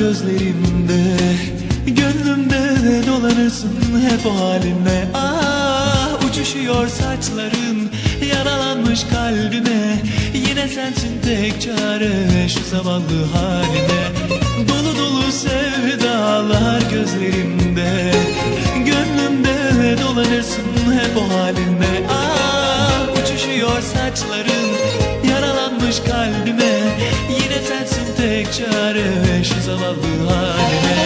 gözlerimde Gönlümde dolanırsın hep o halinle Ah uçuşuyor saçların Yaralanmış kalbime Yine sensin tek çare Şu zavallı haline. Dolu dolu sevdalar gözlerimde Gönlümde dolanırsın hep o halinle Ah uçuşuyor saçların Yaralanmış kalbime Yine sensin tek çare Şu zavallı halime Gel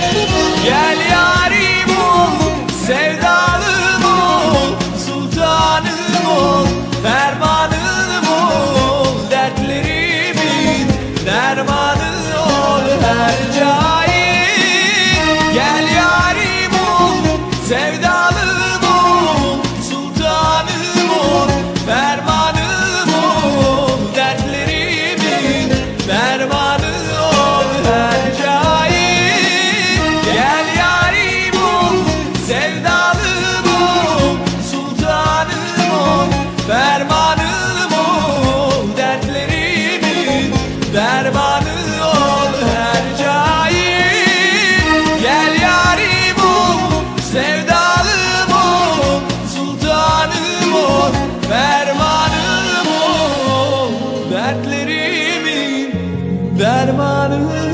Dertlerimin Dermanı